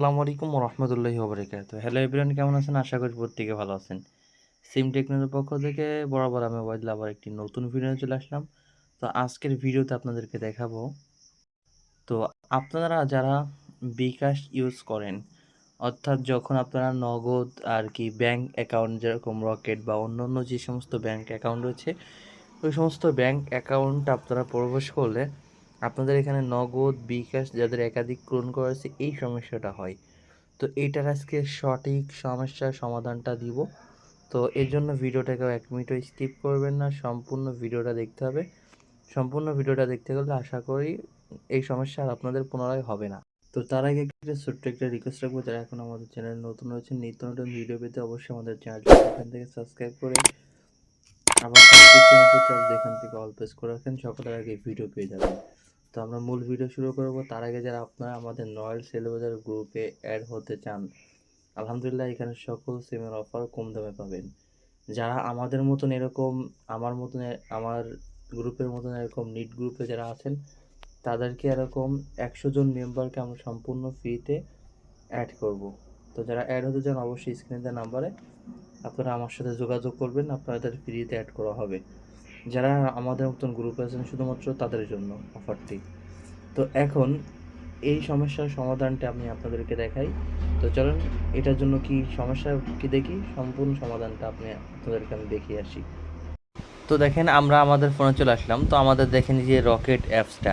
আসসালামু আলাইকুম রহমতুল্লাহি ওবরাকাত হ্যালো এভরিওয়ান কেমন আছেন? আশা করি প্রত্যেকে ভালো আছেন। সিম টেকনোর পক্ষ থেকে বরাবর আমি ওয়াইদুল আবার একটি নতুন ভিডিও চলে আসলাম। তো আজকের ভিডিওতে আপনাদেরকে দেখাবো। তো আপনারা যারা বিকাশ ইউজ করেন, অর্থাৎ যখন আপনারা নগদ আর কি ব্যাংক অ্যাকাউন্ট যেরকম রকেট বা অন্য অন্য যে সমস্ত ব্যাংক অ্যাকাউন্ট রয়েছে, ওই সমস্ত ব্যাংক অ্যাকাউন্ট আপনারা প্রবেশ করলে আপনাদের এখানে নগদ, বিকাশ যাদের একাধিক পূরণ করা হয়েছে, এই সমস্যাটা হয়। তো এইটার আজকে সঠিক সমস্যার সমাধানটা দিব। তো এর জন্য ভিডিওটাকে এক মিনিটও স্কিপ করবেন না, সম্পূর্ণ ভিডিওটা দেখতে হবে। সম্পূর্ণ ভিডিওটা দেখতে গেলে আশা করি এই সমস্যা আর আপনাদের পুনরায় হবে না। তো তার আগে একটা ছোট্ট একটা রিকোয়েস্ট রাখব, যারা এখন আমাদের চ্যানেল নতুন রয়েছে নিত্য নতুন ভিডিও পেতে অবশ্যই আমাদের চ্যানেলটা এখান থেকে সাবস্ক্রাইব করে আবার সাবস্ক্রিপশন চাপ দিয়ে এখান থেকে অল প্রেস করে রাখেন সকলের আগে ভিডিও পেয়ে যাবেন। তো আমরা মূল ভিডিও শুরু করব। তার আগে যারা আপনারা আমাদের নয়েল সেলবাজার গ্রুপে অ্যাড হতে চান, আলহামদুলিল্লাহ এখানে সকল সিমের অফার কম দামে পাবেন। যারা আমাদের মতন এরকম, আমার মতন আমার গ্রুপের মতন এরকম নিট গ্রুপে যারা আছেন, তাদেরকে এরকম একশো জন মেম্বারকে আমরা সম্পূর্ণ ফ্রিতে অ্যাড করব। তো যারা অ্যাড হতে চান, অবশ্যই স্ক্রিনে দেওয়া নাম্বারে আপনারা আমার সাথে যোগাযোগ করবেন, আপনাদের ফ্রিতে অ্যাড করা হবে। যারা আমাদের মতন গ্রুপে আছেন শুধুমাত্র তাদের জন্য অফারটি তো এখন এই সমস্যার সমাধানটা আমি আপনাদেরকে দেখাই। তো চলুন, এটার জন্য কি সমস্যা কি দেখি? সম্পূর্ণ সমাধানটা আপনি, আপনাদেরকে আমি দেখিয়ে আসি। তো দেখেন, আমরা আমাদের ফোনে চলে আসলাম। তো আমাদের দেখেন যে রকেট অ্যাপসটা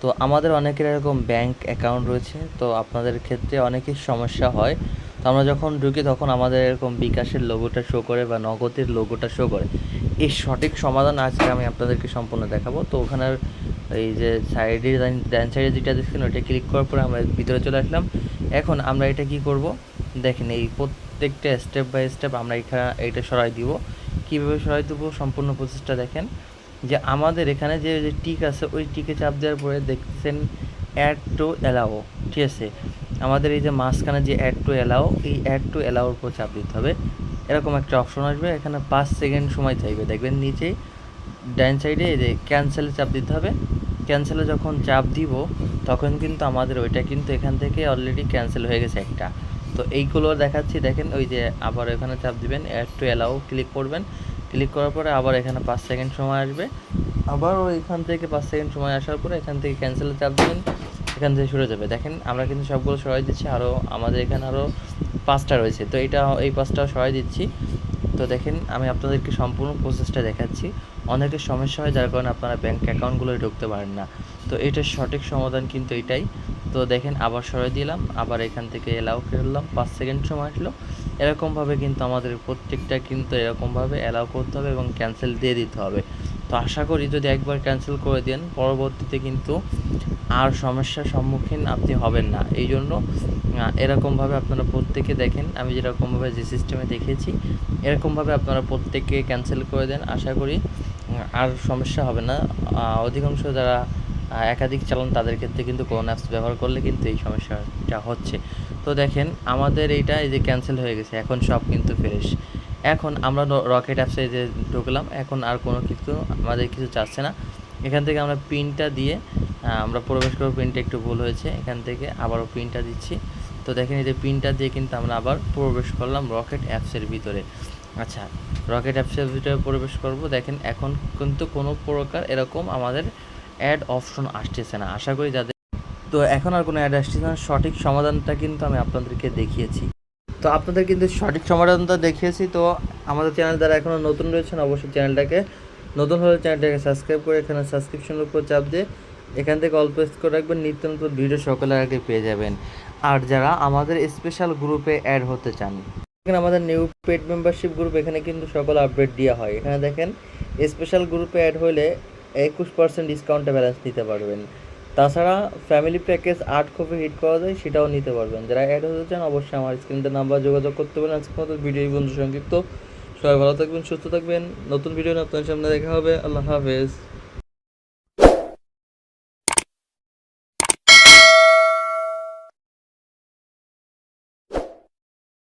তো আমাদের অনেকের এরকম ব্যাংক অ্যাকাউন্ট রয়েছে। তো আপনাদের ক্ষেত্রে অনেকের সমস্যা হয়। তো আমরা যখন ঢুকি তখন আমাদের এরকম বিকাশের লোগোটা শো করে বা নগদের লোগোটা শো করে। এই সঠিক সমাধান আজকে আমি আপনাদেরকে সম্পূর্ণ দেখাবো। তো ওখানের এই যে সাইডে ডান সাইডে যেটা দেখছেন, ওইটা ক্লিক করার পরে আমরা ভিতরে চলে আসলাম। এখন আমরা এটা কি করব? দেখেন এই প্রত্যেকটা স্টেপ বাই স্টেপ আমরা এখানে এইটা সরাই দিব। কীভাবে সরাই দেবো? সম্পূর্ণ প্রসেসটা দেখেন। যে আমাদের এখানে যে যে টিক আছে, ওই টিকে চাপ দেওয়ার পরে দেখছেন অ্যাড টু অ্যালাও ঠিক আছে? আমাদের এই যে মাঝখানে যে অ্যাড টু অ্যালাও এই অ্যাড টু অ্যালাওর উপর চাপ দিতে হবে। এরকম একটা অপশন আসবে, এখানে পাঁচ সেকেন্ড সময় চাইবে। দেখবেন নিচে ডান সাইডে এই যে ক্যান্সেলে চাপ দিতে হবে। ক্যান্সেলে যখন চাপ দিব, তখন কিন্তু আমাদের ওইটা কিন্তু এখান থেকে অলরেডি ক্যান্সেল হয়ে গেছে একটা। তো এইগুলো দেখাচ্ছি, দেখেন ওই যে আবার এখানে চাপ দিবেন অ্যাড টু অ্যালাও ক্লিক করবেন। ক্লিক করার পরে আবার এখানে পাঁচ সেকেন্ড সময় আসবে। আবার এখান থেকে পাঁচ সেকেন্ড সময় আসার পরে এখান থেকে ক্যান্সেলে চাপ দিবেন। এখান থেকে সরে যাবে। দেখেন, আমরা কিন্তু সবগুলো সরাই দিচ্ছি আরও আমাদের এখানে আরও পাঁচটা রয়েছে। তো এটা, এই পাঁচটাও সরাই দিচ্ছি। তো দেখেন, আমি আপনাদেরকে সম্পূর্ণ প্রসেসটা দেখাচ্ছি। অনেকের সমস্যা হয়, যার কারণে আপনারা ব্যাঙ্ক অ্যাকাউন্টগুলোয় ঢুকতে পারেন না। তো এটার সঠিক সমাধান কিন্তু এটাই। তো দেখেন, আবার সরাই দিলাম, আবার এখান থেকে এলাও করলাম। পাঁচ সেকেন্ড সময় আসলো। এরকমভাবে কিন্তু আমাদের প্রত্যেকটা কিন্তু এরকমভাবে অ্যালাউ করতে হবে এবং ক্যান্সেল দিয়ে দিতে হবে। তো আশা করি যদি একবার ক্যান্সেল করে দেন, পরবর্তীতে কিন্তু আর সমস্যার সম্মুখীন আপনি হবেন না। এই জন্য এরকমভাবে আপনারা প্রত্যেকে দেখেন। আমি যেরকমভাবে যে সিস্টেমে দেখেছি, এরকমভাবে আপনারা প্রত্যেককে ক্যান্সেল করে দেন। আশা করি আর সমস্যা হবে না। অধিকাংশ যারা একাধিক চালান, তাদের ক্ষেত্রে কিন্তু কোন অ্যাপস ব্যবহার করলে কিন্তু এই সমস্যাটা হচ্ছে। তো দেখেন, আমাদের এইটা এই যে ক্যান্সেল হয়ে গেছে, এখন সব কিন্তু ফ্রেশ এখন আমরা রকেট অ্যাপসে যে ঢুকলাম, এখন আর কোনো কিছু আমাদের কিছু চাচ্ছে না। এখান থেকে আমরা পিনটা দিয়ে আমরা প্রবেশ করব পিনটা একটু ভুল হয়েছে, এখান থেকে আবারও পিনটা দিচ্ছি। তো দেখেন এই যে পিনটা দিয়ে কিন্তু আমরা আবার প্রবেশ করলাম রকেট অ্যাপসের ভিতরে। আচ্ছা রকেট অ্যাপসের ভিতরে প্রবেশ করব। দেখেন এখন কিন্তু কোনো প্রকার এরকম আমাদের অ্যাড অপশন আসতেছে না। আশা করি যাদের তো এখন আর কোনো অ্যাড আসতেছে না। সঠিক সমাধানটা কিন্তু আমি আপনাদেরকে দেখিয়েছি। তো আপনাদের কিন্তু সঠিক সমাধানটা দেখিয়েছি, তো আমাদের চ্যানেল যারা এখনও নতুন রয়েছেন অবশ্যই চ্যানেলটাকে, নতুন হলে চ্যানেলটাকে সাবস্ক্রাইব করে এখানে সাবস্ক্রিপশনের উপর চাপ দিয়ে এখান থেকে অল্প করে রাখবেন, নিত্য নতুন ভিডিও সকলের আগে পেয়ে যাবেন। আর যারা আমাদের স্পেশাল গ্রুপে অ্যাড হতে চান, এখানে আমাদের নিউ পেড মেম্বারশিপ গ্রুপ এখানে কিন্তু সকল আপডেট দেওয়া হয়। এখানে দেখেন স্পেশাল গ্রুপে অ্যাড হলে একুশ পার্সেন্ট ডিসকাউন্টে ব্যালেন্স নিতে পারবেন। তাছাড়া ফ্যামিলি প্যাকেজ আট কপি হিট করা যায়, সেটাও নিতে পারবেন। যারা অ্যাড হতে চান, অবশ্যই আমার স্ক্রিনতে নাম্বার যোগাযোগ করতে পারেন। আজকের মতো ভিডিও বন্ধু সংক্ষিপ্ত। সবাই ভালো থাকবেন, সুস্থ থাকবেন। নতুন ভিডিও আপনার সামনে দেখা হবে। আল্লাহ হাফেজ।